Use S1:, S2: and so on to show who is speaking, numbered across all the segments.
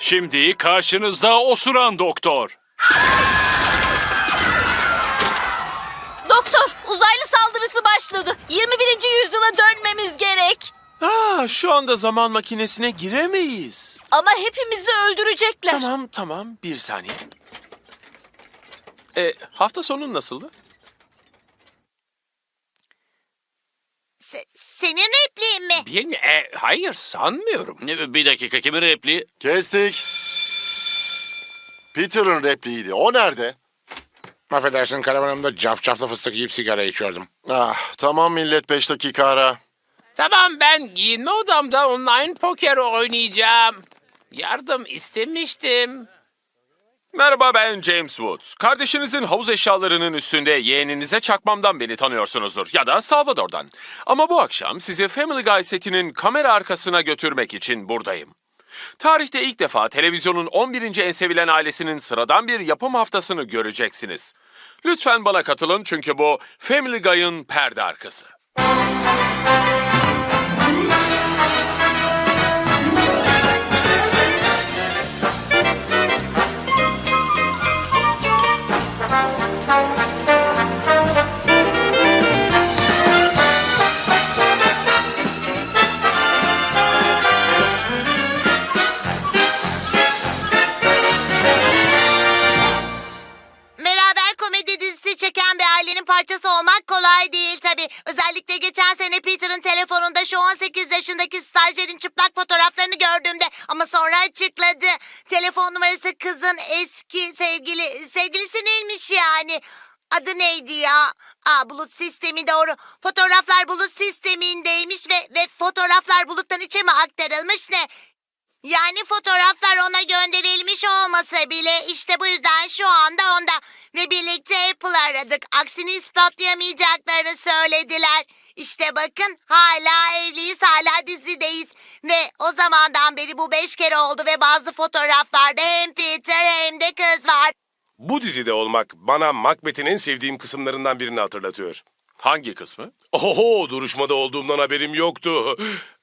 S1: Şimdi karşınızda osuran doktor.
S2: Doktor, uzaylı saldırısı başladı. 21. yüzyıla dönmemiz gerek.
S3: Aa, şu anda zaman makinesine giremeyiz.
S2: Ama hepimizi öldürecekler.
S3: Tamam tamam bir saniye. E, hafta sonu nasıldı?
S4: Repliğin mi?
S1: E, hayır sanmıyorum. Bir dakika kimin repliği?
S5: Kestik. Peter'ın repliğiydi. O nerede?
S6: Affedersin karavanımda cafcaflı fıstık yiyip sigara içiyordum.
S5: Ah, tamam millet 5 dakika ara.
S7: Tamam ben giyinme odamda online poker oynayacağım. Yardım istemiştim.
S3: Merhaba ben James Woods. Kardeşinizin havuz eşyalarının üstünde yeğeninize çakmamdan beni tanıyorsunuzdur. Ya da Salvador'dan. Ama bu akşam sizi Family Guy setinin kamera arkasına götürmek için buradayım. Tarihte ilk defa televizyonun 11. en sevilen ailesinin sıradan bir yapım haftasını göreceksiniz. Lütfen bana katılın çünkü bu Family Guy'ın perde arkası.
S4: Geçen sene Peter'ın telefonunda şu 18 yaşındaki stajyerin çıplak fotoğraflarını gördüğümde ama sonra açıkladı. Telefon numarası kızın eski sevgili sevgilisiymiş yani. Adı neydi ya? Aa bulut sistemi doğru. Fotoğraflar bulut sistemindeymiş ve ve fotoğraflar buluttan içe mi aktarılmış ne? Yani fotoğraflar ona gönderilmiş olmasa bile işte bu yüzden şu anda onda ve birlikte Apple aradık. Aksini ispatlayamayacaklarını söylediler. İşte bakın hala evliyiz hala dizideyiz. Ve o zamandan beri bu beş kere oldu ve bazı fotoğraflarda hem Peter hem de kız var.
S8: Bu dizide olmak bana Macbeth'in en sevdiğim kısımlarından birini hatırlatıyor.
S3: Hangi kısmı?
S8: Oho duruşmada olduğumdan haberim yoktu.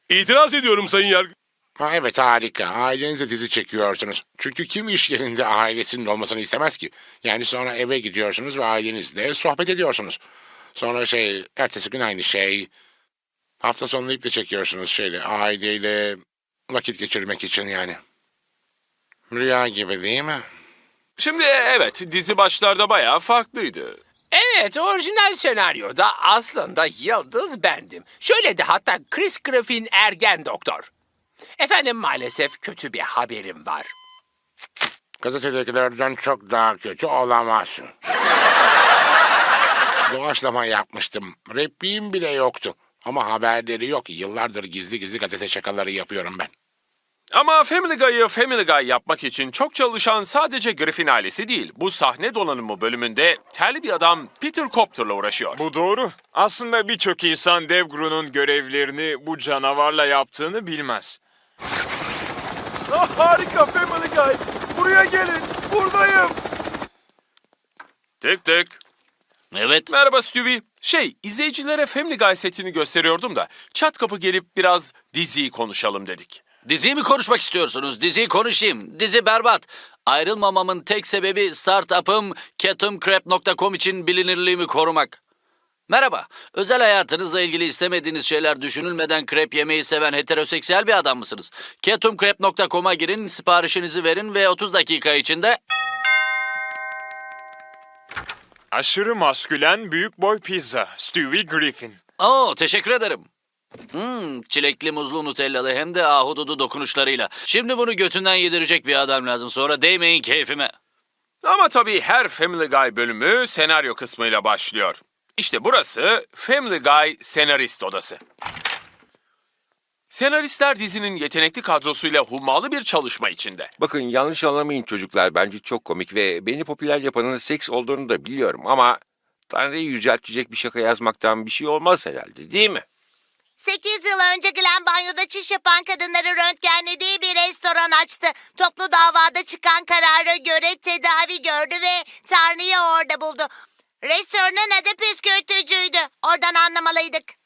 S8: İtiraz ediyorum sayın yargı.
S6: Ha, evet harika. Ailenizle dizi çekiyorsunuz. Çünkü kim iş yerinde ailesinin olmasını istemez ki? Yani sonra eve gidiyorsunuz ve ailenizle sohbet ediyorsunuz. Sonra şey, ertesi gün aynı şey. Hafta sonunu iple çekiyorsunuz şeyle, aileyle vakit geçirmek için yani. Rüya gibi değil mi?
S3: Şimdi evet dizi başlarda bayağı farklıydı.
S7: Evet orijinal senaryoda aslında yıldız bendim. Şöyle de hatta Chris Griffin ergen doktor. Efendim maalesef kötü bir haberim var.
S6: Gazetedekilerden çok daha kötü olamazsın. Doğaçlama yapmıştım. Repliğim bile yoktu. Ama haberleri yok. Yıllardır gizli gizli gazete şakaları yapıyorum ben.
S3: Ama Family Guy'ı Family Guy yapmak için çok çalışan sadece Griffin ailesi değil. Bu sahne donanımı bölümünde terli bir adam Peter Copter'la uğraşıyor.
S9: Bu doğru. Aslında birçok insan dev Gru'nun görevlerini bu canavarla yaptığını bilmez.
S5: Ah, harika Family Guy. Buraya gelin. Buradayım.
S3: Tık tık.
S1: Evet.
S3: Merhaba Stewie. Şey, izleyicilere Family Guy setini gösteriyordum da çat kapı gelip biraz diziyi konuşalım dedik.
S10: Diziyi mi konuşmak istiyorsunuz? Diziyi konuşayım. Dizi berbat. Ayrılmamamın tek sebebi startup'ım ketumcrap.com için bilinirliğimi korumak. Merhaba. Özel hayatınızla ilgili istemediğiniz şeyler düşünülmeden krep yemeyi seven heteroseksüel bir adam mısınız? ketumcrap.com'a girin, siparişinizi verin ve 30 dakika içinde
S9: Aşırı maskülen büyük boy pizza. Stewie Griffin.
S10: Oo, teşekkür ederim. Hmm, çilekli muzlu nutellalı hem de ahududu dokunuşlarıyla. Şimdi bunu götünden yedirecek bir adam lazım. Sonra değmeyin keyfime.
S3: Ama tabii her Family Guy bölümü senaryo kısmıyla başlıyor. İşte burası Family Guy senarist odası. Senaristler dizinin yetenekli kadrosuyla hummalı bir çalışma içinde.
S11: Bakın yanlış anlamayın çocuklar bence çok komik ve beni popüler yapanın seks olduğunu da biliyorum ama Tanrı'yı yüceltecek bir şaka yazmaktan bir şey olmaz herhalde değil mi?
S4: 8 yıl önce Glen banyoda çiş yapan kadınları röntgenlediği bir restoran açtı. Toplu davada çıkan karara göre tedavi gördü ve Tanrı'yı orada buldu. Restoranın adı püskürtücüydü. Oradan anlamalıydık.